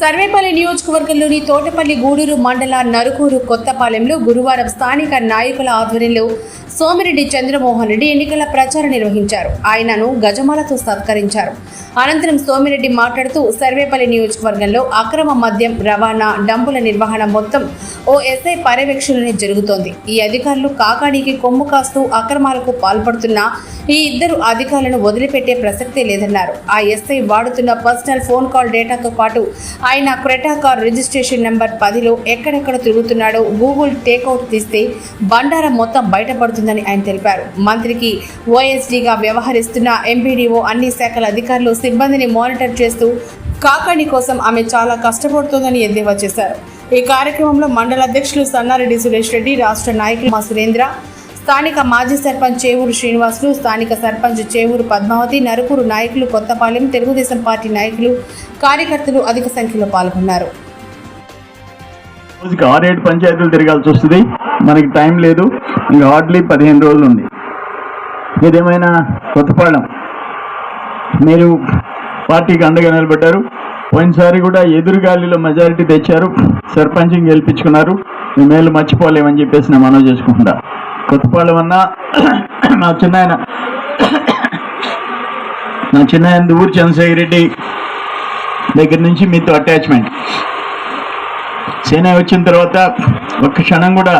సర్వేపల్లి నియోజకవర్గంలోని తోటపల్లి గూడూరు మండల నరుకూరు కొత్తపాలెంలో గురువారం స్థానిక నాయకుల ఆధ్వర్యంలో సోమిరెడ్డి చంద్రమోహన్ రెడ్డి ఎన్నికల ప్రచారం నిర్వహించారు. ఆయనను గజమాలతో సత్కరించారు. అనంతరం సోమిరెడ్డి మాట్లాడుతూ సర్వేపల్లి నియోజకవర్గంలో అక్రమ మద్యం రవాణా డంపుల నిర్వహణ మొత్తం ఓ ఎస్ఐ పర్యవేక్షణలోనే జరుగుతోంది. ఈ అధికారులు కాకానికి కొమ్ము కాస్తూ అక్రమాలకు పాల్పడుతున్న ఈ ఇద్దరు అధికారులను వదిలిపెట్టే ప్రసక్తే లేదన్నారు. ఆ ఎస్ఐ వాడుతున్న పర్సనల్ ఫోన్ కాల్ డేటాతో పాటు ఆయన క్రెటా కార్ రిజిస్ట్రేషన్ నెంబర్ పదిలో ఎక్కడెక్కడ తిరుగుతున్నాడో గూగుల్ టేక్అవుట్ తీస్తే బండారం మొత్తం బయటపడుతుందని ఆయన తెలిపారు. మంత్రికి ఓఎస్డీగా వ్యవహరిస్తున్న ఎంపీడీఓ అన్ని శాఖల అధికారులు సిబ్బందిని మానిటర్ చేస్తూ కాకాణి కోసం ఆమె చాలా కష్టపడుతోందని ఎద్దేవా చేశారు. ఈ కార్యక్రమంలో మండల అధ్యక్షులు సన్నారెడ్డి సురేష్ రెడ్డి రాష్ట్ర నాయకులు మా సురేంద్ర స్థానిక మాజీ సర్పంచ్ చేవూరు శ్రీనివాసులు స్థానిక సర్పంచ్ చేవూరు పద్మావతి నరుకూరు నాయకులు కొత్తపాలెం తెలుగుదేశం పార్టీ నాయకులు కార్యకర్తలు అధిక సంఖ్యలో పాల్గొన్నారు. రోజుకి ఆరేడు పంచాయతీలు తిరగాల్సి వస్తుంది. మనకి టైం లేదు. ఇంకా హార్డ్లీ పదిహేను రోజులు ఉంది. ఏదేమైనా కొత్తపాలెం మీరు పార్టీకి అండగా నిలబెట్టారు పోయినసారి కూడా ఎదురుగాలిలో మెజారిటీ తెచ్చారు. సర్పంచ్ని గెలిపించుకున్నారు. మీ మేలు మర్చిపోలేమని చెప్పేసి నేను మనవి చేసుకుంటా కొత్తపాలెం అన్న నా చిన్నాయన నా చిన్నాయన ఊరు చంద్రశేఖర్ రెడ్డి దగ్గర నుంచి మీతో అటాచ్మెంట్ సేన వచ్చిన తర్వాత ఒక్క క్షణం కూడా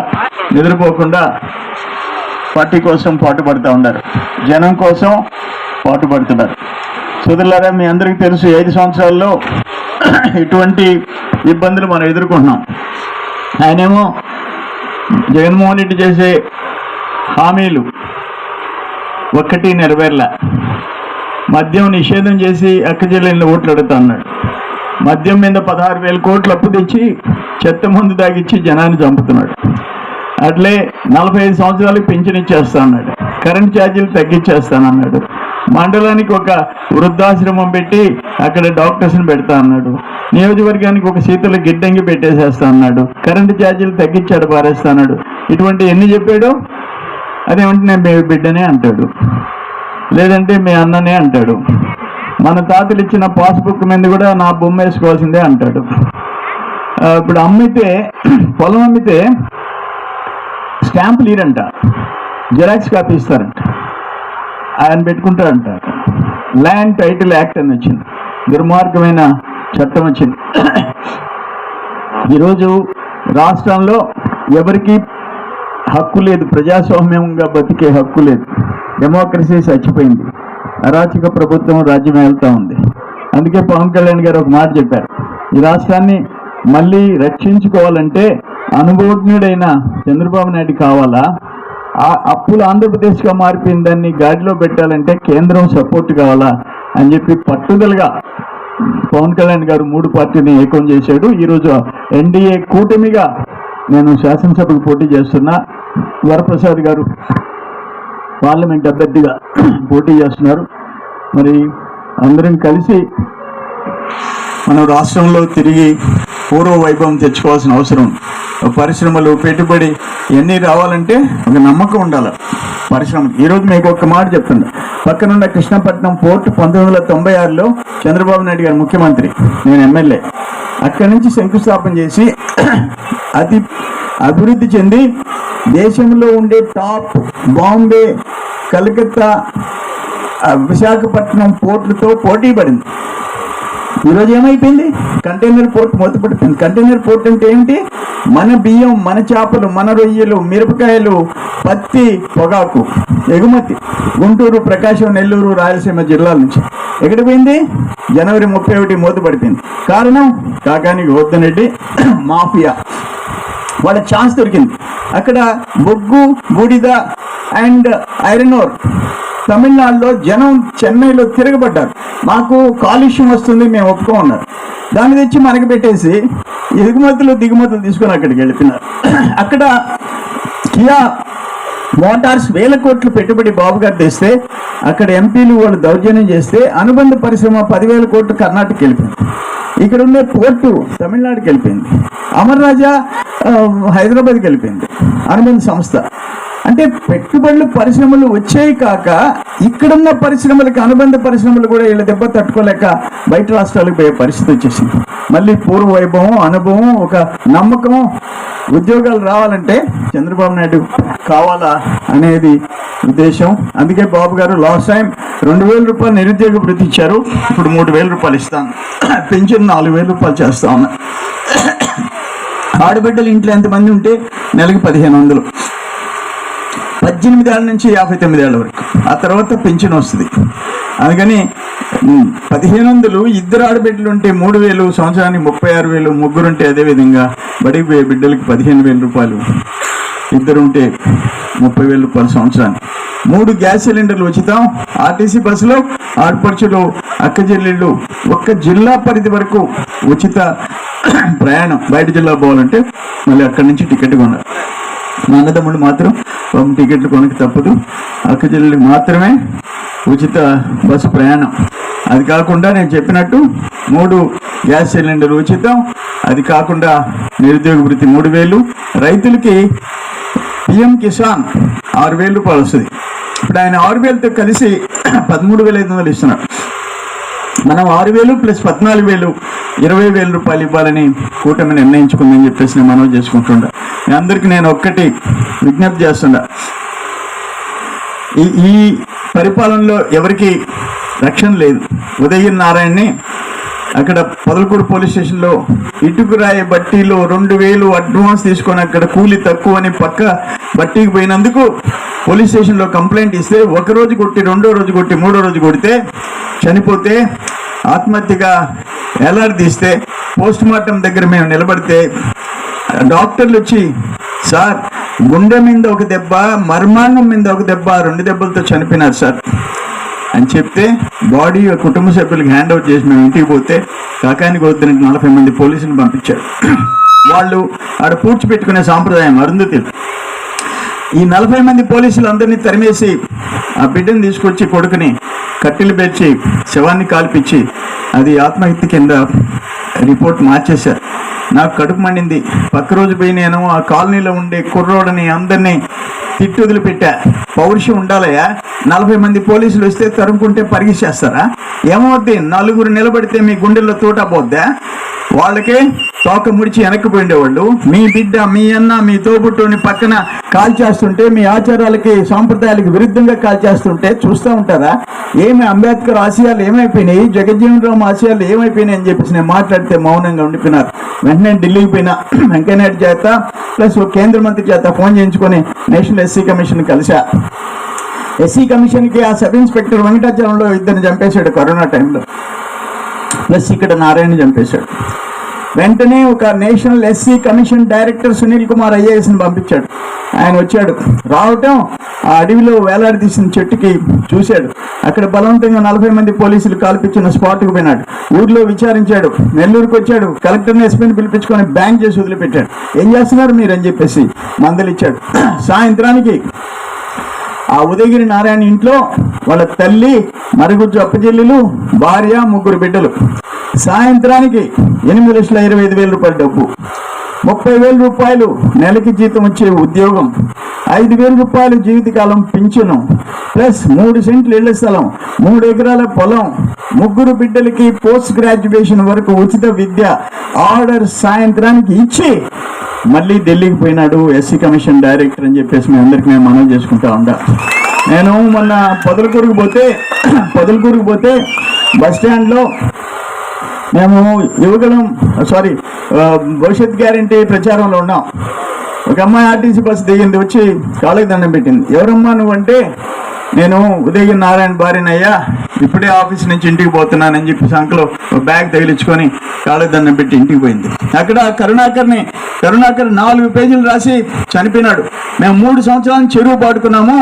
నిద్రపోకుండా పార్టీ కోసం పాటుపడుతూ ఉన్నారు. జనం కోసం పాటుపడుతున్నారు. సోదరులారా మీ అందరికీ తెలుసు ఐదు సంవత్సరాల్లో ఇటువంటి ఇబ్బందులు మనం ఎదుర్కొంటున్నాం. ఆయనేమో జగన్మోహన్ రెడ్డి చేసే హామీలు. ఒక్కటి నెరవేర్ల. మద్యం నిషేధం చేసి అక్కచెల్లెళ్ళు ఓట్లు అడుగుతా అన్నాడు మద్యం మీద పదహారు వేల కోట్లు అప్పు తెచ్చి చెత్త మందు తాగిచ్చి జనాన్ని చంపుతున్నాడు. అట్లే నలభై ఐదు సంవత్సరాలకు పెన్షన్ ఇచ్చేస్తా అన్నాడు కరెంట్ ఛార్జీలు తగ్గించేస్తానన్నాడు మండలానికి ఒక వృద్ధాశ్రమం పెట్టి అక్కడ డాక్టర్స్ని పెడతా అన్నాడు నియోజకవర్గానికి ఒక శీతల గిడ్డంగి పెట్టేసేస్తా అన్నాడు కరెంటు ఛార్జీలు తగ్గించాడు పారేస్తా అన్నాడు ఇటువంటి ఎన్ని చెప్పాడు? అదేమంటే నేను మీ బిడ్డనే అంటాడు. లేదంటే మీ అన్ననే అంటాడు. మన తాతలు ఇచ్చిన పాస్బుక్ మీద కూడా నా బొమ్మ వేసుకోవాల్సిందే అంటాడు. ఇప్పుడు అమ్మితే పొలం అమ్మితే స్టాంపులు ఇరంట జెరాక్స్ కాపీ ఇస్తారంట. ఆయన పెట్టుకుంటారంట. ల్యాండ్ టైటిల్ యాక్ట్ అని వచ్చింది. దుర్మార్గమైన చట్టం వచ్చింది. ఈరోజు రాష్ట్రంలో ఎవరికి హక్కు లేదు ప్రజాస్వామ్యంగా బతికే హక్కు లేదు. డెమోక్రసీ చచ్చిపోయింది. అరాచక ప్రభుత్వం రాజ్యం వెళ్తూ ఉంది. అందుకే పవన్ కళ్యాణ్ గారు ఒక మాట చెప్పారు. ఈ రాష్ట్రాన్ని మళ్ళీ రక్షించుకోవాలంటే అనుభవజ్ఞుడైన చంద్రబాబు నాయుడు కావాలా? ఆ అప్పులు ఆంధ్రప్రదేశ్గా మారిపోయిన దాన్ని గాడిలో పెట్టాలంటే కేంద్రం సపోర్ట్ కావాలా? అని చెప్పి పట్టుదలగా పవన్ కళ్యాణ్ గారు మూడు పార్టీని ఏకం చేశాడు. ఈరోజు ఎన్డీఏ కూటమిగా నేను శాసనసభకు పోటీ చేస్తున్నా. వరప్రసాద్ గారు పార్లమెంట్ అభ్యర్థిగా పోటీ చేస్తున్నారు. మరి అందరం కలిసి మనం రాష్ట్రంలో తిరిగి పూర్వ వైభవం తెచ్చుకోవాల్సిన అవసరం. పరిశ్రమలు పెట్టుబడి ఇవన్నీ రావాలంటే ఒక నమ్మకం ఉండాలి. పరిశ్రమ ఈరోజు మీకు ఒక మాట చెప్తున్నా. పక్కనున్న కృష్ణపట్నం పోర్ట్ పంతొమ్మిది వందల తొంభై ఆరులో చంద్రబాబు నాయుడు గారు ముఖ్యమంత్రి. నేను ఎమ్మెల్యే. అక్కడి నుంచి శంకుస్థాపన చేసి అతి అభివృద్ధి చెంది దేశంలో ఉండే టాప్ బాంబే కలకత్తా విశాఖపట్నం పోర్టులతో పోటీ పడింది. ఈరోజు ఏమైపోయింది? కంటైనర్ పోర్ట్ మూతపడిపోయింది కంటైనర్ పోర్ట్ అంటే ఏంటి? మన బియ్యం మన చేపలు మన రొయ్యలు మిరపకాయలు పత్తి పొగాకు ఎగుమతి. గుంటూరు ప్రకాశం నెల్లూరు రాయలసీమ జిల్లాల నుంచి. ఎక్కడ పోయింది? జనవరి ముప్పై ఒకటి మూతపడిపోయింది కారణం కాకానికి వద్దనెడ్డి మాఫియా. వాళ్ళ ఛాన్స్ దొరికింది. అక్కడ బొగ్గు బూడిద అండ్ ఐరన్ ఓర్. తమిళనాడులో జనం చెన్నైలో తిరగబడ్డారు. మాకు కాలుష్యం వస్తుంది మేము ఒప్పుకోమన్నారు. దాన్ని తెచ్చి మనకి పెట్టేసి ఎగుమతులు దిగుమతులు తీసుకొని అక్కడికి వెళ్తున్నారు. అక్కడ కియా మోటార్స్ వేల కోట్లు పెట్టుబడి బాబు గారు తెస్తే అక్కడ ఎంపీలు వాళ్ళు దౌర్జన్యం చేస్తే అనుబంధ పరిశ్రమ పదివేల కోట్లు కర్ణాటక వెళ్ళిపోయింది. ఇక్కడ ఉండే పోర్టు తమిళనాడుకి వెళ్ళిపోయింది. అమర్ రాజా హైదరాబాద్కి వెళ్ళిపోయింది. అనుబంధ సంస్థ. అంటే పెట్టుబడులు పరిశ్రమలు వచ్చాయి కాక ఇక్కడున్న పరిశ్రమలకు అనుబంధ పరిశ్రమలు కూడా వీళ్ళ దెబ్బ తట్టుకోలేక బయట రాష్ట్రాలకు పోయే పరిస్థితి వచ్చేసింది. మళ్ళీ పూర్వ వైభవం అనుభవం ఒక నమ్మకం ఉద్యోగాలు రావాలంటే చంద్రబాబు నాయుడు కావాలా అనేది ఉద్దేశం. అందుకే బాబు గారు లాస్ట్ టైం రెండు వేల రూపాయలు నిరుద్యోగ వృత్తి ఇచ్చారు. ఇప్పుడు మూడు వేల రూపాయలు ఇస్తాను. పెన్షన్ నాలుగు వేల రూపాయలు చేస్తా ఉన్నా. ఆడబిడ్డలు ఇంట్లో ఎంతమంది ఉంటే నెలకి పదిహేను వందలు. పద్దెనిమిది ఏళ్ళ నుంచి యాభై తొమ్మిది ఏళ్ళ వరకు. ఆ తర్వాత పెన్షన్ వస్తుంది. అందుకని పదిహేను వందలు ఇద్దరు ఆడబిడ్డలు ఉంటే మూడు వేలు సంవత్సరానికి ముప్పై ఆరు వేలు ముగ్గురుంటే అదే విధంగా బడికి పోయే బిడ్డలకి పదిహేను వేల రూపాయలు. ఇద్దరు ఉంటే ముప్పై వేల రూపాయలు సంవత్సరానికి. మూడు గ్యాస్ సిలిండర్లు ఉచితం. ఆర్టీసీ బస్సులో ఆడపడుచులు అక్క చెల్లెళ్ళు ఒక్క జిల్లా పరిధి వరకు ఉచిత ప్రయాణం. బయట జిల్లా పోవాలంటే మళ్ళీ అక్కడి నుంచి టికెట్ కొనాలి. మా అన్నదమ్ముడు మాత్రం టికెట్లు కొనక తప్పదు. అక్క చెల్లెళ్ళకి మాత్రమే ఉచిత బస్సు ప్రయాణం. అది కాకుండా నేను చెప్పినట్టు మూడు గ్యాస్ సిలిండర్ ఉచితం. అది కాకుండా నిరుద్యోగ వృత్తి మూడు వేలు. రైతులకి పిఎం కిసాన్ ఆరు వేల రూపాయలు వస్తుంది. ఇప్పుడు ఆయన ఆరు వేలతో కలిసి పదమూడు వేల ఐదు వందలు ఇస్తున్నాడు మనం ఆరు వేలు ప్లస్ పద్నాలుగు వేలు ఇరవై వేల రూపాయలు ఇవ్వాలని కూటమి నిర్ణయించుకుందని చెప్పేసి నేను మనవి చేసుకుంటుండా మీ అందరికీ నేను ఒక్కటి విజ్ఞప్తి చేస్తుండా ఈ ఈ పరిపాలనలో ఎవరికి రక్షణ లేదు. ఉదయం నారాయణని అక్కడ పొదలకూడు పోలీస్ స్టేషన్లో ఇటుకురాయి బట్టీలో రెండు వేలు అడ్వాన్స్ తీసుకొని అక్కడ కూలి తక్కువ అని పక్క బట్టీకి పోయినందుకు పోలీస్ స్టేషన్లో కంప్లైంట్ ఇస్తే ఒక రోజు కొట్టి రెండో రోజు కొట్టి మూడో రోజు కొడితే చనిపోతే ఆత్మహత్యగా ఎలాడదీస్తే పోస్ట్ మార్టం దగ్గర మేము నిలబడితే డాక్టర్లు వచ్చి సార్ గుండె మీద ఒక దెబ్బ మర్మాంగం మీద ఒక దెబ్బ రెండు దెబ్బలతో చనిపోయినారు సార్. అని చెప్తే బాడీ కుటుంబ సభ్యులకు హ్యాండ్ అవుట్ చేసి మేము ఇంటికి పోతే కాకానికి వద్దని నలభై మంది పోలీసులు పంపించారు. వాళ్ళు ఆడ పూడ్చిపెట్టుకునే సాంప్రదాయం అరుంధతి. ఈ నలభై మంది పోలీసులు అందరినీ తరిమేసి ఆ బిడ్డను తీసుకొచ్చి కొడుకుని కట్టెలు పేర్చి శవాన్ని కాల్పించి అది ఆత్మహత్య కింద రిపోర్ట్ మార్చేశారు నాకు కడుపు మండింది. పక్క రోజు పోయి నేను ఆ కాలనీలో ఉండే కుర్రోడని అందరినీ తిట్టి వదిలిపెట్టా. పౌరుషం ఉండాలయ్యా. నలభై మంది పోలీసులు వస్తే తరుముకుంటే పరిగెసేస్తారా ఏమవుద్ది? నలుగురు నిలబడితే మీ గుండెల్లో తోట పోద్దా? వాళ్ళకే తోక ముడిచి వెనక్కి పోయిండేవాళ్ళు. మీ బిడ్డ మీ అన్న మీ తోబుట్టుని పక్కన కాల్చేస్తుంటే మీ ఆచారాలకి సాంప్రదాయాలకు విరుద్ధంగా కాల్చేస్తుంటే చూస్తూ ఉంటారా? ఏమి అంబేద్కర్ ఆశయాలు ఏమైపోయినాయి? జగజ్జీవనరామ్ ఆశయాలు ఏమైపోయినాయి అని చెప్పేసి నేను మాట్లాడితే మౌనంగా ఉండిపోయినారు. వెంటనే ఢిల్లీకి పోయినా. వెంకయ్యనాయుడు చేత ప్లస్ కేంద్ర మంత్రి చేత ఫోన్ చేయించుకొని నేషనల్ ఎస్సీ కమిషన్ కలిశా. ఎస్సీ కమిషన్కి ఆ సబ్ ఇన్స్పెక్టర్ వెంకటాచలంలో ఇద్దరిని చంపేశాడు కరోనా టైంలో. ప్లస్ ఇక్కడ నారాయణ చంపేశాడు. వెంటనే ఒక national SC commission director Sunil Kumar ఐఏఎస్ని పంపించాడు. ఆయన వచ్చాడు. రావటం ఆ అడవిలో వేలాడదీసిన చెట్టుకి చూశాడు. అక్కడ బలవంతంగా నలభై మంది పోలీసులు కాల్పించిన స్పాట్కి పోయినాడు. ఊర్లో విచారించాడు. నెల్లూరుకు వచ్చాడు. కలెక్టర్ని ఎస్పీని పిలిపించుకొని బ్యాంక్ చేసి వదిలిపెట్టాడు. ఏం చేస్తున్నారు మీరు? అని చెప్పేసి మందలిచ్చాడు. సాయంత్రానికి ఆ ఉదయగిరి నారాయణ ఇంట్లో వాళ్ళ తల్లి మరుగుజ్జు అప్పచెల్లెలు భార్య ముగ్గురు బిడ్డలు సాయంత్రానికి ఎనిమిది లక్షల ఇరవై ఐదు వేల రూపాయల డబ్బు. ముప్పై వేల రూపాయలు నెలకి జీతం వచ్చే ఉద్యోగం ఐదు వేల రూపాయలు జీవితకాలం పింఛను ప్లస్ మూడు సెంట్లు ఇళ్ళ స్థలం మూడు ఎకరాల పొలం ముగ్గురు బిడ్డలకి పోస్ట్ గ్రాడ్యుయేషన్ వరకు ఉచిత విద్య ఆర్డర్ సాయంత్రానికి ఇచ్చి మళ్ళీ ఢిల్లీకి పోయినాడు ఎస్సీ కమిషన్ డైరెక్టర్ అని చెప్పేసి మేము అందరికి మేము మనవి చేసుకుంటా ఉండా. నేను మొన్న పొదలకూరుకు పోతే పొదలకూరుకు పోతే బస్ స్టాండ్లో మేము యువకులం సారీ భవిష్యత్ గ్యారంటీ ప్రచారంలో ఉన్నాం. ఒక అమ్మాయి ఆర్టీసీ బస్సు దిగింది వచ్చి కాళ్ళకి దండం పెట్టింది. ఎవరమ్మా నువ్వంటే? నేను ఉదయం నారాయణ భార్యనయ్యా ఇప్పుడే ఆఫీస్ నుంచి ఇంటికి పోతున్నానని చెప్పి సంకలో బ్యాగ్ తగిలించుకొని కాళ్ళ దండం పెట్టి ఇంటికి పోయింది. అక్కడ కరుణాకర్ని కరుణాకర్ నాలుగు పేజీలు రాసి చనిపోయినాడు. మేము మూడు సంవత్సరాలు చెరువు పాడుకున్నాము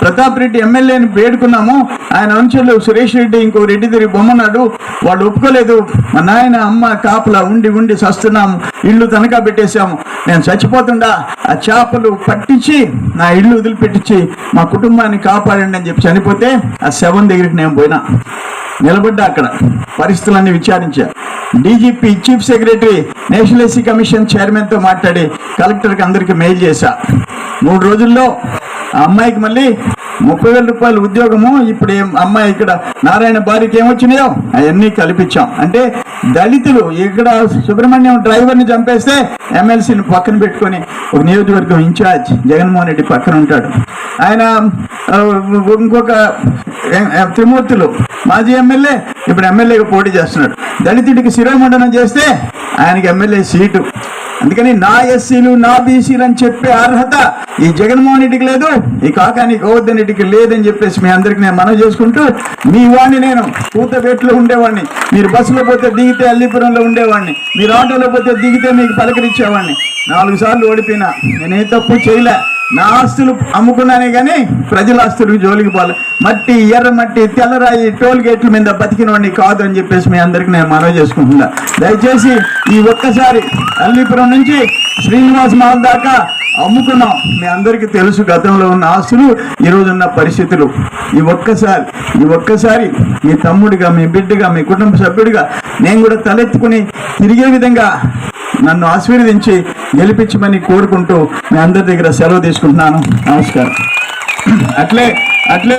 ప్రతాప్ రెడ్డి ఎమ్మెల్యేని వేడుకున్నాము ఆయన అంచులు సురేష్ రెడ్డి ఇంకో రెడ్డి తిరిగి బొమ్మన్నాడు. వాళ్ళు ఒప్పుకోలేదు. మా నాయన అమ్మ కాపలా ఉండి ఉండి సస్తున్నాము ఇల్లు తనఖా పెట్టేశాము. నేను చచ్చిపోతుండా. ఆ చేపలు పట్టించి నా ఇల్లు వదిలిపెట్టించి మా కుటుంబాన్ని కాపాడి కాపాడండి అని చెప్పి చనిపోతే ఆ శవం దగ్గరికి నేను పోయినా. నిలబడ్డా అక్కడ. పరిస్థితులన్నీ విచారించా. DGP chief secretary national SC commission చైర్మన్తో మాట్లాడి కలెక్టర్కి అందరికి మెయిల్ చేశా. మూడు రోజుల్లో ఆ అమ్మాయికి మళ్ళీ ముప్పై వేల రూపాయల ఉద్యోగము ఇప్పుడు ఏం అమ్మాయి ఇక్కడ నారాయణ భార్యకి ఏమొచ్చినాయో అవన్నీ కల్పించాం. అంటే దళితులు ఇక్కడ సుబ్రహ్మణ్యం డ్రైవర్ని చంపేస్తే ఎమ్మెల్సీని పక్కన పెట్టుకొని ఒక నియోజకవర్గం ఇన్ఛార్జ్ జగన్మోహన్ రెడ్డి పక్కన ఉంటాడు. ఆయన ఇంకొక త్రిమూర్తులు మాజీ ఎమ్మెల్యే ఇప్పుడు ఎమ్మెల్యేగా పోటీ చేస్తున్నాడు. దళితుడికి శిరోమండనం చేస్తే ఆయనకి ఎమ్మెల్యే సీటు. అందుకని నా ఎస్సీలు నా బీసీలు అని చెప్పే అర్హత ఈ జగన్మోహన్ రెడ్డికి లేదు ఈ కాకాని గోవర్ధన్ రెడ్డికి లేదని చెప్పేసి మీ అందరికి నేను మనవి చేసుకుంటూ మీ వాడిని నేను కూతబేట్లో ఉండేవాడిని మీరు బస్సులో పోతే దిగితే అల్లిపురంలో ఉండేవాడిని మీరు ఆటోలో పోతే దిగితే మీకు పలకరించేవాడిని నాలుగు సార్లు ఓడిపోయినా నేను ఏ తప్పు చేయలే. నా ఆస్తులు అమ్ముకున్నానే కానీ ప్రజల ఆస్తులకు జోలికి పోలే. మట్టి ఎర్ర మట్టి తెల్లరాయి టోల్ గేట్ల మీద బతికిన వాడిని కాదు అని చెప్పేసి మీ అందరికి నేను మనవి చేసుకుంటున్నా. దయచేసి ఈ ఒక్కసారి అల్లీపురం నుంచి శ్రీనివాస్ మాల్ దాకా అమ్ముకున్నాం. మీ అందరికీ తెలుసు గతంలో ఉన్న ఆస్తులు ఈ ఉన్న పరిస్థితులు. ఈ ఒక్కసారి ఈ ఒక్కసారి మీ తమ్ముడిగా మీ బిడ్డగా మీ కుటుంబ సభ్యుడిగా నేను కూడా తలెత్తుకుని తిరిగే విధంగా నన్ను ఆశీర్వదించి గెలిపించమని కోరుకుంటూ మీ అందరి దగ్గర సెలవు తీసుకుంటున్నాను. నమస్కారం. అట్లే అట్లే